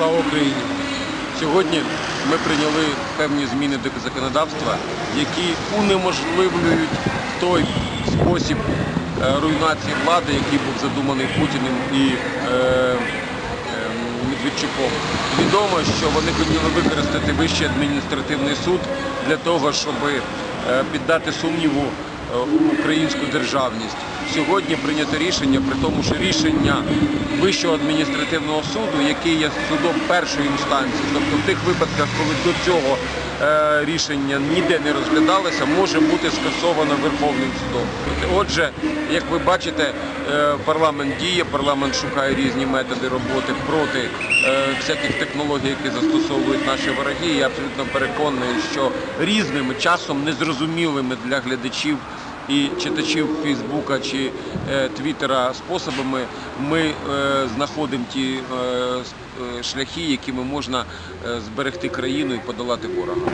Слава Україні! Сьогодні ми прийняли певні зміни до законодавства, які унеможливлюють той спосіб е, руйнації влади, який був задуманий Путіним і е, е, Медведчуком. Відомо, що вони хотіли використати Вищий адміністративний суд для того, щоб е, піддати сумніву українську державність. Сьогодні прийнято рішення, при тому, що рішення Вищого адміністративного суду, який є судом першої інстанції, тобто в тих випадках, коли до цього е, рішення ніде не розглядалося, може бути скасовано Верховним судом. Отже, як ви бачите, е, парламент діє, парламент шукає різні методи роботи проти е, всяких технологій, які застосовують наші вороги. Я абсолютно переконаний, що різними часом незрозумілими для глядачів і читачів Фейсбука чи е, Твіттера способами ми е, знаходимо ті е, шляхи, якими можна зберегти країну і подолати ворога.